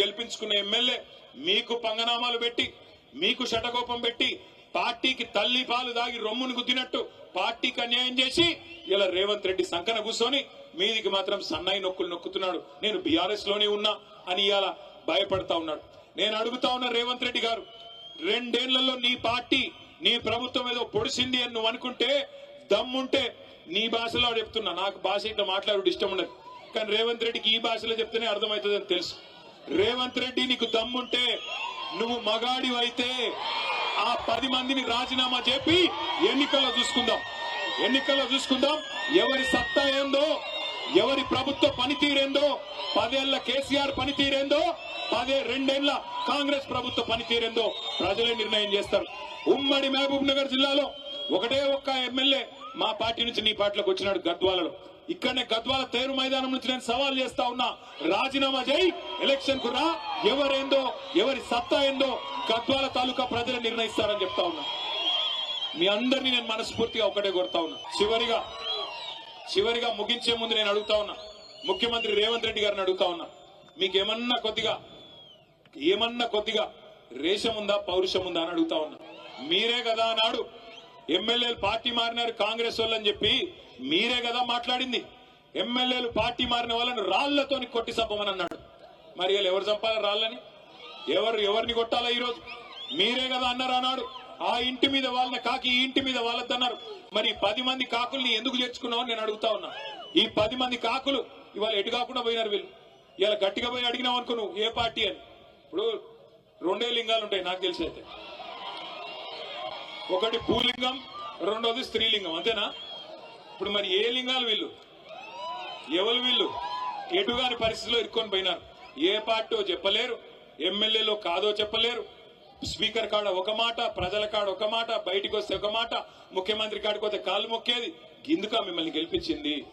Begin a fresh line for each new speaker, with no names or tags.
గెలిపించుకున్న MLA మీకు పంగనామాలు పెట్టి మీకు శటకోపం పెట్టి పార్టీకి తల్లి పాలు దాగి రొమ్మును గుద్దినట్టు పార్టీకి అన్యాయం చేసి ఇలా రేవంత్ రెడ్డి సంకన కూర్చొని మీదికి మాత్రం సన్నాయి నొక్కులు నొక్కుతున్నాడు. నేను బీఆర్ఎస్లోనే ఉన్నా అని ఇలా భయపడతా ఉన్నాడు. నేను అడుగుతా ఉన్నా రేవంత్ రెడ్డి గారు రెండేళ్ళలో నీ పార్టీ నీ ప్రభుత్వం ఏదో పొడిసింది అని నువ్వు అనుకుంటే దమ్ముంటే నీ భాషలో చెప్తున్నా. నాకు భాష ఇట్లా మాట్లాడు ఇష్టం ఉండదు. కానీ రేవంత్ రెడ్డికి ఈ భాషలో చెప్తేనే అర్థమవుతుందని తెలుసు. రేవంత్ రెడ్డి నీకు దమ్ముంటే నువ్వు మగాడి అయితే ఆ పది మందిని రాజీనామా చెప్పి ఎన్నికల్లో చూసుకుందాం. ఎన్నికల్లో చూసుకుందాం. ఎవరి సత్తా ఏందో ఎవరి ప్రభుత్వ పనితీరేందో పదేళ్ళ కేసీఆర్ పనితీరేందో పదే రెండేళ్ళ కాంగ్రెస్ ప్రభుత్వ పనితీరేందో ప్రజలే నిర్ణయం చేస్తారు. ఉమ్మడి మహబూబ్ నగర్ జిల్లాలో ఒకటే ఒక్క ఎమ్మెల్యే మా పార్టీ నుంచి నీ పార్టీలోకి వచ్చినాడు గద్వాలలో. ఇక్కడనే గద్వాల తేరు మైదానం నుంచి నేను సవాల్ చేస్తా ఉన్నా. రాజీనామా చేయి ఎలక్షన్కు రా. ఎవరేందో ఎవరి సత్తా ఏందో గద్వాల తాలూకా ప్రజలు నిర్ణయిస్తారని చెప్తా ఉన్నా. మీ అందరినీ నేను మనస్ఫూర్తిగా ఒకటే కొడతా ఉన్నా. చివరిగా చివరిగా ముగించే ముందు నేను అడుగుతా ఉన్నా. ముఖ్యమంత్రి రేవంత్ రెడ్డి గారిని అడుగుతా ఉన్నా. మీకేమన్నా కొద్దిగా ఏమన్నా కొద్దిగా రేషం ఉందా పౌరుషం ఉందా అని అడుగుతా ఉన్నా. మీరే కదా నాడు ఎమ్మెల్యేలు పార్టీ మారినారు కాంగ్రెస్ వాళ్ళని చెప్పి మీరే కదా మాట్లాడింది. ఎమ్మెల్యేలు పార్టీ మారిన వాళ్ళని రాళ్ళతో కొట్టి చంపమని అన్నాడు. మరి వీళ్ళు ఎవరు చంపాలి రాళ్ళని? ఎవరు ఎవరిని కొట్టాలా ఈరోజు? మీరే కదా అన్నారు అన్నాడు ఆ ఇంటి మీద వాళ్ళని కాకి ఈ ఇంటి మీద వాళ్ళద్దన్నారు మరి పది మంది కాకుల్ని ఎందుకు చేర్చుకున్నావు నేను అడుగుతా ఉన్నా. ఈ పది మంది కాకులు ఇవాళ ఎటు కాకుండా పోయినారు వీళ్ళు. ఇవాళ గట్టిగా పోయి అడిగినావు అనుకో నువ్వు ఏ పార్టీ అని. ఇప్పుడు రెండే లింగాలు ఉంటాయి నాకు తెలిసి అయితే. ఒకటి పూలింగం రెండోది స్త్రీలింగం. అంతేనా? ఇప్పుడు మరి ఏ లింగాలు వీళ్ళు? ఎవరు వీళ్ళు? ఎటుగాని పరిస్థితిలో ఇరుక్కొని పోయినారు. ఏ పార్టీ చెప్పలేరు ఎమ్మెల్యేలో కాదో చెప్పలేరు. స్పీకర్ కాడ ఒక మాట ప్రజల కాడ ఒక మాట బయటికి వస్తే ఒక మాట ముఖ్యమంత్రి కాడికి వస్తే కాళ్ళు మొక్కేది. గిందుక మిమ్మల్ని గెలిపించింది?